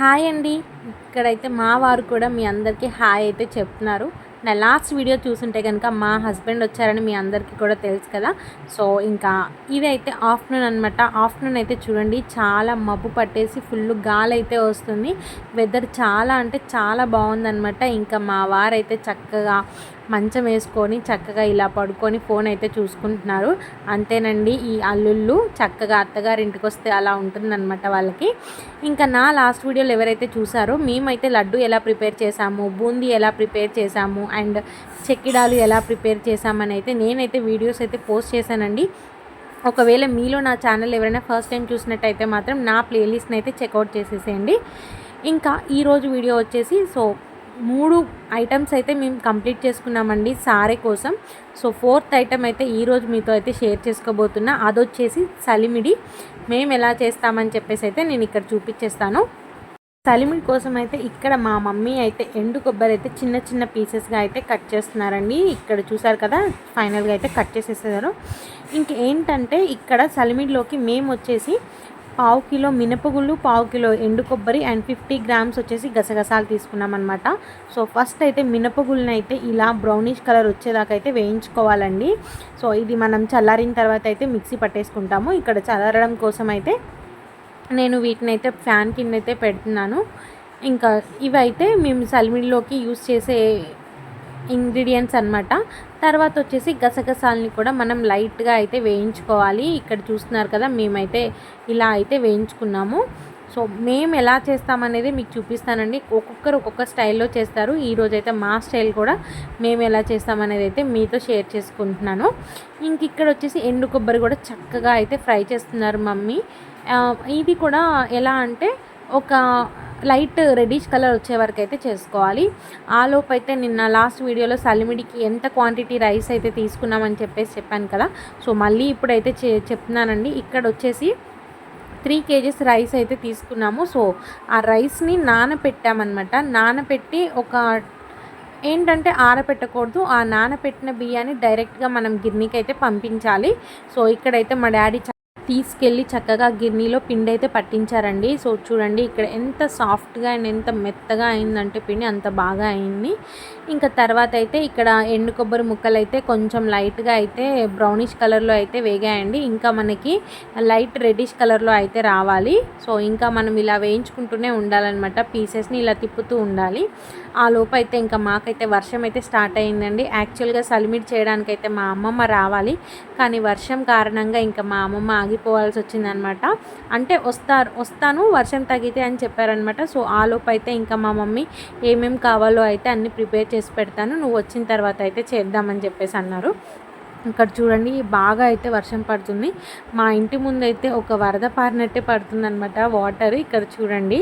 Hi అండి. ఇక్కడైతే మా వారు కూడా మీ అందరికీ హాయ్ అయితే చెప్తున్నారు. నా లాస్ట్ వీడియో చూసుంటే కనుక మా హస్బెండ్ వచ్చారని మీ అందరికీ కూడా తెలుసు కదా. సో ఇంకా ఇదైతే ఆఫ్టర్నూన్ అనమాట ఆఫ్టర్నూన్ అయితే చూడండి చాలా మబ్బు పట్టేసి ఫుల్ గాలి అయితే వస్తుంది. వెదర్ చాలా అంటే చాలా బాగుందనమాట ఇంకా మా వారైతే చక్కగా మంచం వేసుకొని చక్కగా ఇలా పడుకొని ఫోన్ అయితే చూసుకుంటున్నారు. అంతేనండి ఈ అల్లుళ్ళు చక్కగా అత్తగారి ఇంటికి వస్తే అలా ఉంటుందన్నమాట వాళ్ళకి. ఇంకా నా లాస్ట్ వీడియోలో ఎవరైతే చూసారో మేమైతే లడ్డు ఎలా ప్రిపేర్ చేసాము బూందీ ఎలా ప్రిపేర్ చేసాము అండ్ చెక్కిడాలు ఎలా ప్రిపేర్ చేసామని అయితే నేనైతే వీడియోస్ అయితే పోస్ట్ చేశానండి. ఒకవేళ మీలో నా ఛానల్ ఎవరైనా ఫస్ట్ టైం చూసినట్టయితే మాత్రం నా ప్లేలిస్ట్ని అయితే చెక్అవుట్ చేసేసేయండి. ఇంకా ఈరోజు వీడియో వచ్చేసి సో మూడు ఐటమ్స్ అయితే మేము కంప్లీట్ చేసుకున్నామండి సారే కోసం. సో ఫోర్త్ ఐటమ్ అయితే ఈరోజు మీతో అయితే షేర్ చేసుకోబోతున్నా. అదొచ్చేసి సలిమిడి. మేము ఎలా చేస్తామని చెప్పేసి అయితే నేను ఇక్కడ చూపించేస్తాను సలిమిడి కోసం అయితే ఇక్కడ మా మమ్మీ అయితే ఎండు కొబ్బరి అయితే చిన్న చిన్న పీసెస్గా అయితే కట్ చేస్తున్నారండి. ఇక్కడ చూసారు కదా ఫైనల్గా అయితే కట్ చేసేసారు. ఇంకేంటంటే ఇక్కడ సలిమిడిలోకి మేము వచ్చేసి పావు కిలో మినపగుళ్ళు పావు కిలో ఎండు కొబ్బరి అండ్ ఫిఫ్టీ గ్రామ్స్ వచ్చేసి గసగసాలు తీసుకున్నాం అనమాట సో ఫస్ట్ అయితే మినపగుళ్ళని అయితే ఇలా బ్రౌనిష్ కలర్ వచ్చేదాకా అయితే వేయించుకోవాలండి. సో ఇది మనం చల్లారిన తర్వాత అయితే మిక్సీ పట్టేసుకుంటాము. ఇక్కడ చల్లారడం కోసం అయితే నేను వీటిని అయితే ఫ్యాన్ కింద అయితే పెడుతున్నాను. ఇంకా ఇవైతే మేము సలిమిడిలోకి యూస్ చేసే ఇంగ్రీడియంట్స్ అనమాట తర్వాత వచ్చేసి గసగసాలని కూడా మనం లైట్గా అయితే వేయించుకోవాలి. ఇక్కడ చూస్తున్నారు కదా మేమైతే ఇలా అయితే వేయించుకున్నాము. సో మేము ఎలా చేస్తామనేది మీకు చూపిస్తానండి. ఒక్కొక్కరు ఒక్కొక్క స్టైల్లో చేస్తారు. ఈరోజు అయితే మా స్టైల్ కూడా మేము ఎలా చేస్తామనేది అయితే మీతో షేర్ చేసుకుంటున్నాను. ఇంక ఇక్కడ వచ్చేసి ఎండు కొబ్బరి కూడా చక్కగా అయితే ఫ్రై చేస్తున్నారు మమ్మీ. ఇది కూడా ఎలా అంటే ఒక లైట్ రెడీష్ కలర్ వచ్చే వరకు అయితే చేసుకోవాలి. ఆలోపు అయితే నిన్న లాస్ట్ వీడియోలో సలిమిడికి ఎంత క్వాంటిటీ రైస్ అయితే తీసుకున్నామని చెప్పేసి చెప్పాను కదా. సో మళ్ళీ ఇప్పుడైతే చె చెప్తున్నానండి. ఇక్కడ వచ్చేసి త్రీ కేజీస్ రైస్ అయితే తీసుకున్నాము. సో ఆ రైస్ని నానపెట్టామన్నమాట. నానపెట్టి ఒక ఏంటంటే ఆరపెట్టకూడదు. ఆ నానపెట్టిన బియ్యాన్ని డైరెక్ట్గా మనం గిర్నీకి అయితే పంపించాలి. సో ఇక్కడైతే మా డాడీ తీసుకెళ్ళి చక్కగా గిన్నెలో పిండి అయితే పట్టించారండి. సో చూడండి ఇక్కడ ఎంత సాఫ్ట్గా అండ్ ఎంత మెత్తగా అయిందంటే పిండి అంత బాగా అయింది. ఇంకా తర్వాత అయితే ఇక్కడ ఎండు కొబ్బరి ముక్కలు అయితే కొంచెం లైట్గా అయితే బ్రౌనిష్ కలర్లో అయితే వేగాయండి. ఇంకా మనకి లైట్ రెడ్డిష్ కలర్లో అయితే రావాలి. సో ఇంకా మనం ఇలా వేయించుకుంటూనే ఉండాలన్నమాట. పీసెస్ని ఇలా తిప్పుతూ ఉండాలి. ఆ లోపు అయితే ఇంకా మాకైతే వర్షం అయితే స్టార్ట్ అయిందండి యాక్చువల్గా సలిమిట్ చేయడానికి అయితే మా అమ్మమ్మ రావాలి. కానీ వర్షం కారణంగా ఇంకా మా అమ్మమ్మ ఆగిపోవాల్సి వచ్చిందనమాట. అంటే వస్తారు వస్తాను వర్షం తగ్గితే అని చెప్పారనమాట. సో ఆ లోపు అయితే ఇంకా మా మమ్మీ ఏమేమి కావాలో అయితే అన్నీ ప్రిపేర్ చేసి పెడతాను. నువ్వు వచ్చిన తర్వాత అయితే చేద్దామని చెప్పేసి అన్నారు. ఇక్కడ చూడండి బాగా అయితే వర్షం పడుతుంది. మా ఇంటి ముందు అయితే ఒక వరద పారినట్టే పడుతుంది అనమాట వాటర్ ఇక్కడ చూడండి.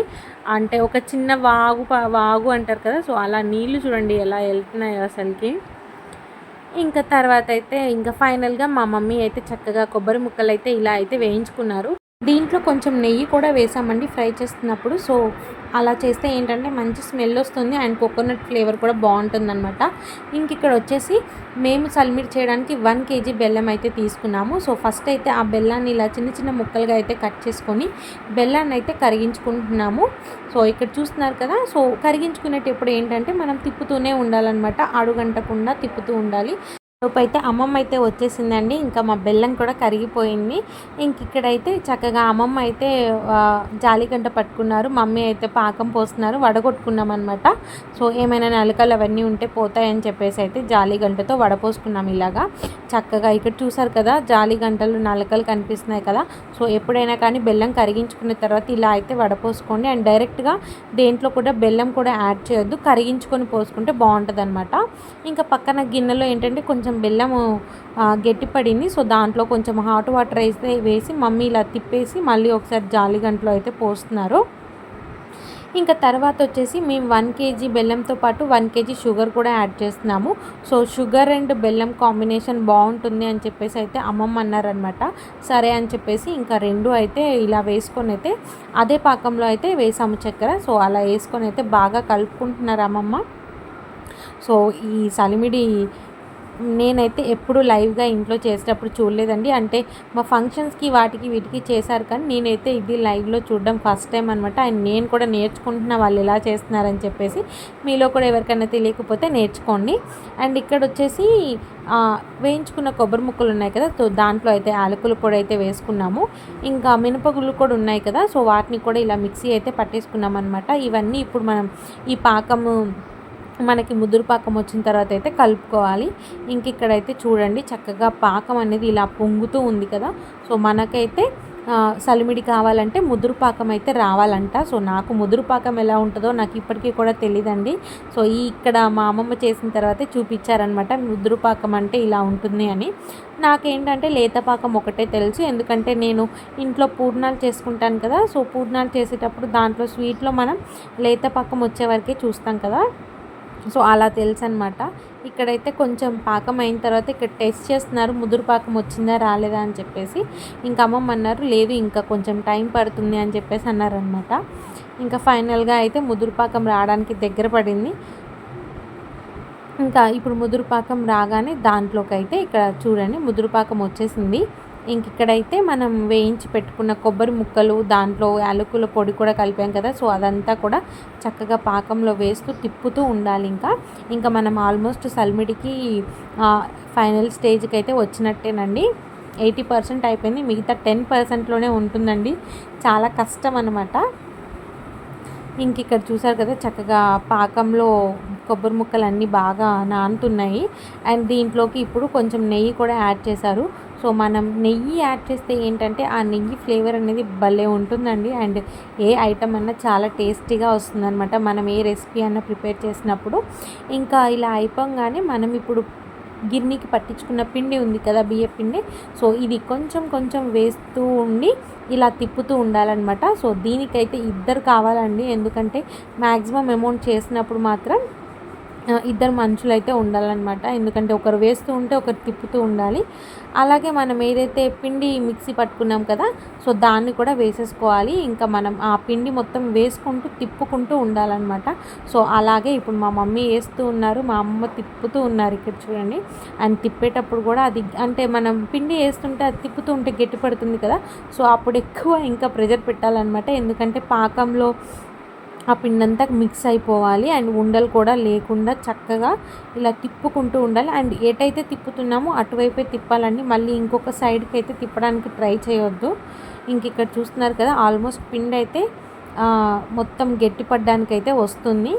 అంటే ఒక చిన్న వాగు వాగు అంటారు కదా సో అలా నీళ్ళు చూడండి ఎలా వెళ్తున్నాయో అసలుకి. ఇంకా తర్వాత అయితే ఇంకా ఫైనల్గా మా మమ్మీ అయితే చక్కగా కొబ్బరి ముక్కలు అయితే ఇలా అయితే వేయించుకున్నారు. దీంట్లో కొంచెం నెయ్యి కూడా వేసామండి ఫ్రై చేస్తున్నప్పుడు. సో అలా చేస్తే ఏంటంటే మంచి స్మెల్ వస్తుంది అండ్ కోకోనట్ ఫ్లేవర్ కూడా బాగుంటుంది అనమాట ఇంక ఇక్కడ వచ్చేసి మేము సల్మిట్ చేయడానికి వన్ కేజీ బెల్లం అయితే తీసుకున్నాము. సో ఫస్ట్ అయితే ఆ బెల్లాన్ని ఇలా చిన్న చిన్న ముక్కలుగా అయితే కట్ చేసుకొని బెల్లాన్ని అయితే కరిగించుకుంటున్నాము. సో ఇక్కడ చూస్తున్నారు కదా సో కరిగించుకునేటప్పుడు ఏంటంటే మనం తిప్పుతూనే ఉండాలన్నమాట. అడుగంటకుండా తిప్పుతూ ఉండాలి. అయితే అమ్మమ్మ అయితే వచ్చేసిందండి. ఇంకా మా బెల్లం కూడా కరిగిపోయింది. ఇంక ఇక్కడైతే చక్కగా అమ్మమ్మ అయితే జాలిగంట పట్టుకున్నారు. మమ్మీ అయితే పాకం పోస్తున్నారు వడగొట్టుకున్నాం అనమాట సో ఏమైనా నలకలు అవన్నీ ఉంటే పోతాయని చెప్పేసి అయితే జాలిగంటతో వడపోసుకున్నాం ఇలాగా. చక్కగా ఇక్కడ చూసారు కదా జాలిగంటలు నలకలు కనిపిస్తున్నాయి కదా. సో ఎప్పుడైనా కానీ బెల్లం కరిగించుకున్న తర్వాత ఇలా అయితే వడపోసుకోండి. అండ్ డైరెక్ట్గా దేంట్లో కూడా బెల్లం కూడా యాడ్ చేయొద్దు. కరిగించుకొని పోసుకుంటే బాగుంటుంది అనమాట ఇంకా పక్కన గిన్నెలో ఏంటంటే కొంచెం బెల్లము గట్టిపడింది. సో దాంట్లో కొంచెం హాట్ వాటర్ అయితే వేసి మమ్మీ ఇలా తిప్పేసి మళ్ళీ ఒకసారి జాలిగంటలో అయితే పోస్తున్నారు. ఇంకా తర్వాత వచ్చేసి మేము వన్ కేజీ బెల్లంతో పాటు వన్ కేజీ షుగర్ కూడా యాడ్ చేస్తున్నాము. సో షుగర్ అండ్ బెల్లం కాంబినేషన్ బాగుంటుంది అని చెప్పేసి అయితే అమ్మమ్మ అన్నారనమాట సరే అని చెప్పేసి ఇంకా రెండు అయితే ఇలా వేసుకొని అయితే అదే పాకంలో అయితే వేసాము చక్కెర. సో అలా వేసుకొని అయితే బాగా కలుపుకుంటున్నారు అమ్మమ్మ. సో ఈ సలిమిడి నేనైతే ఎప్పుడు లైవ్గా ఇంట్లో చేసేటప్పుడు చూడలేదండి. అంటే మా ఫంక్షన్స్కి వాటికి వీటికి చేశారు కానీ నేనైతే ఇది లైవ్లో చూడడం ఫస్ట్ టైం అనమాట అండ్ నేను కూడా నేర్చుకుంటున్నా వాళ్ళు ఎలా చేస్తున్నారని చెప్పేసి మీలో కూడా ఎవరికైనా తెలియకపోతే నేర్చుకోండి. అండ్ ఇక్కడ వచ్చేసి వేయించుకున్న కొబ్బరి ముక్కలు ఉన్నాయి కదా సో దాంట్లో అయితే ఆలకులు కూడా అయితే వేసుకున్నాము. ఇంకా మినపగుళ్ళు కూడా ఉన్నాయి కదా సో వాటిని కూడా ఇలా మిక్సీ అయితే పట్టేసుకున్నాం అనమాట ఇవన్నీ ఇప్పుడు మనం ఈ పాకము మనకి ముదురు పాకం వచ్చిన తర్వాత అయితే కలుపుకోవాలి. ఇంక ఇక్కడైతే చూడండి చక్కగా పాకం అనేది ఇలా పొంగుతూ ఉంది కదా. సో మనకైతే సలిమిడి కావాలంటే ముదురు పాకం అయితే రావాలంట. సో నాకు ముదురు పాకం ఎలా ఉంటుందో నాకు ఇప్పటికీ కూడా తెలియదండి సో ఈ ఇక్కడ మా అమ్మమ్మ చేసిన తర్వాతే చూపించారనమాట ముదురు పాకం అంటే ఇలా ఉంటుంది అని. నాకేంటంటే లేత పాకం ఒకటే తెలుసు. ఎందుకంటే నేను ఇంట్లో పూర్ణాలు చేసుకుంటాను కదా. సో పూర్ణాలు చేసేటప్పుడు దాంట్లో స్వీట్లో మనం లేత పాకం వచ్చే వరకే చూస్తాం కదా. సో అలా తెలుసు అనమాట ఇక్కడైతే కొంచెం పాకం అయిన తర్వాత ఇక్కడ టెస్ట్ చేస్తున్నారు. ముదురు పాకం వచ్చిందా రాలేదా అని చెప్పేసి. ఇంకా అమ్మమ్మ అన్నారు లేదు ఇంకా కొంచెం టైం పడుతుంది అని చెప్పేసి అన్నారనమాట ఇంకా ఫైనల్గా అయితే ముదురు పాకం రావడానికి దగ్గర పడింది. ఇంకా ఇప్పుడు ముదురు పాకం రాగానే దాంట్లోకి అయితే ఇక్కడ చూడండి ముదురు పాకం వచ్చేసింది. ఇంక ఇక్కడైతే మనం వేయించి పెట్టుకున్న కొబ్బరి ముక్కలు దాంట్లో యాలకుల పొడి కూడా కలిపాం కదా సో అదంతా కూడా చక్కగా పాకంలో వేస్తూ తిప్పుతూ ఉండాలి ఇంకా. ఇంకా మనం ఆల్మోస్ట్ సల్మిడికి ఫైనల్ స్టేజ్కి అయితే వచ్చినట్టేనండి. ఎయిటీ పర్సెంట్ అయిపోయింది మిగతా టెన్ పర్సెంట్లోనే ఉంటుందండి. చాలా కష్టం అనమాట ఇంక ఇక్కడ చూసారు కదా చక్కగా పాకంలో కొబ్బరి ముక్కలు అన్నీ బాగా నానుతున్నాయి. అండ్ దీంట్లోకి ఇప్పుడు కొంచెం నెయ్యి కూడా యాడ్ చేశారు. సో మనం నెయ్యి యాడ్ చేస్తే ఏంటంటే ఆ నెయ్యి ఫ్లేవర్ అనేది భలే ఉంటుందండి. అండ్ ఏ ఐటమ్ అన్నా చాలా టేస్టీగా వస్తుందన్నమాట. మనం ఏ రెసిపీ అన్నా ప్రిపేర్ చేసినప్పుడు. ఇంకా ఇలా అయిపోగానే మనం ఇప్పుడు గిన్నెకి పట్టించుకున్న పిండి ఉంది కదా బియ్య పిండి. సో ఇది కొంచెం కొంచెం వేస్తూ ఉండి ఇలా తిప్పుతూ ఉండాలన్నమాట. సో దీనికైతే ఇద్దరు కావాలండి. ఎందుకంటే మ్యాక్సిమం అమౌంట్ చేసినప్పుడు మాత్రం ఇద్దరు మనుషులు అయితే ఉండాలన్నమాట. ఎందుకంటే ఒకరు వేస్తూ ఉంటే ఒకరు తిప్పుతూ ఉండాలి. అలాగే మనం ఏదైతే పిండి మిక్సీ పట్టుకున్నాం కదా సో దాన్ని కూడా వేసేసుకోవాలి. ఇంకా మనం ఆ పిండి మొత్తం వేసుకుంటూ తిప్పుకుంటూ ఉండాలన్నమాట. సో అలాగే ఇప్పుడు మా మమ్మీ వేస్తూ ఉన్నారు మా అమ్మ తిప్పుతూ ఉన్నారు ఇక్కడ చూడండి. అండ్ తిప్పేటప్పుడు కూడా అది అంటే మనం పిండి వేస్తుంటే అది తిప్పుతూ ఉంటే గట్టి పడుతుంది కదా. సో అప్పుడు ఎక్కువ ఇంకా ప్రెజర్ పెట్టాలన్నమాట. ఎందుకంటే పాకంలో ఆ పిండంతా మిక్స్ అయిపోవాలి. అండ్ ఉండలు కూడా లేకుండా చక్కగా ఇలా తిప్పుకుంటూ ఉండాలి. అండ్ ఎటైతే తిప్పుతున్నామో అటువైపే తిప్పాలండి. మళ్ళీ ఇంకొక సైడ్కి అయితే తిప్పడానికి ట్రై చేయొద్దు. ఇంక ఇక్కడ చూస్తున్నారు కదా ఆల్మోస్ట్ పిండి అయితే మొత్తం గట్టిపడడానికి అయితే వస్తుంది.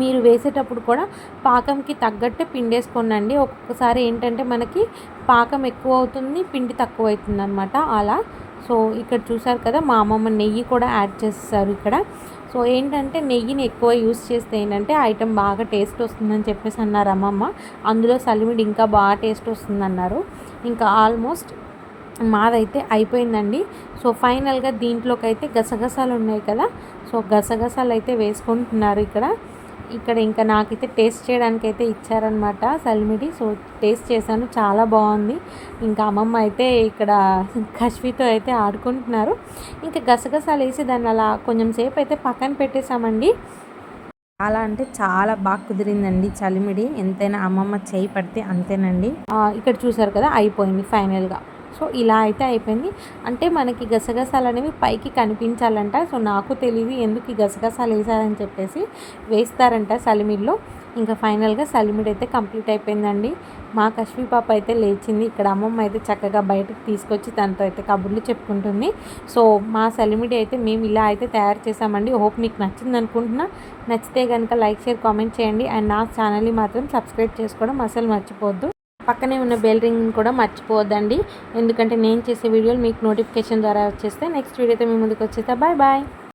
మీరు వేసేటప్పుడు కూడా పాకంకి తగ్గట్టే పిండి వేసుకోనండి ఒక్కొక్కసారి ఏంటంటే మనకి పాకం ఎక్కువ అవుతుంది పిండి తక్కువ అవుతుంది అనమాట అలా. సో ఇక్కడ చూసారు కదా మా అమ్మమ్మ నెయ్యి కూడా యాడ్ చేస్తారు ఇక్కడ. సో ఏంటంటే నెయ్యిని ఎక్కువ యూస్ చేస్తే ఏంటంటే ఐటెం బాగా టేస్ట్ వస్తుందని చెప్పేసి అన్నారు అమ్మమ్మ. అందులో సలిమిడి ఇంకా బాగా టేస్ట్ వస్తుందన్నారు. ఇంకా ఆల్మోస్ట్ మాదైతే అయిపోయిందండి. సో ఫైనల్గా దీంట్లోకి అయితే గసగసాలు ఉన్నాయి కదా. సో గసగసాలు అయితే వేసుకుంటున్నారు ఇక్కడ. ఇక్కడ ఇంకా నాకైతే టేస్ట్ చేయడానికి అయితే ఇచ్చారనమాట సల్మిడి. సో టేస్ట్ చేశాను. చాలా బాగుంది. ఇంకా అమ్మమ్మ అయితే ఇక్కడ కష్వితో అయితే ఆడుకుంటున్నారు. ఇంకా గసగసాలు వేసి దాన్ని అలా కొంచెం సేపు అయితే పక్కన పెట్టేశామండి. చాలా అంటే చాలా బాగా కుదిరిందండి చలిమిడి ఎంతైనా అమ్మమ్మ చేయి పడితే అంతేనండి. ఇక్కడ చూసారు కదా అయిపోయింది ఫైనల్గా. సో ఇలా అయితే అయిపోయింది. అంటే మనకి గసగసాలు అనేవి పైకి కనిపించాలంట. సో నాకు తెలియదు ఎందుకు ఈ గసగసాలు వేసారని చెప్పేసి వేస్తారంట సలిమిడిలో. ఇంకా ఫైనల్గా సలిమిడి అయితే కంప్లీట్ అయిపోయిందండి. మా కశ్మీ పాప అయితే లేచింది. ఇక్కడ అమ్మమ్మ అయితే చక్కగా బయటకు తీసుకొచ్చి తనతో అయితే కబుర్లు చెప్పుకుంటుంది. సో మా సలిమిడి అయితే మేము ఇలా అయితే తయారు చేసామండి హోప్ మీకు నచ్చింది అనుకుంటున్నా. నచ్చితే కనుక లైక్ షేర్ కామెంట్ చేయండి. అండ్ నా ఛానల్ని మాత్రం సబ్స్క్రైబ్ చేసుకోవడం అసలు మర్చిపోద్దు పక్కనే ఉన్న బెల్ రింగ్ కూడా మర్చిపోవద్దండి. ఎందుకంటే నేను చేసే వీడియోలు మీకు నోటిఫికేషన్ ద్వారా వచ్చేస్తే నెక్స్ట్ వీడియోతో మీ ముందుకు వచ్చేస్తా. Bye bye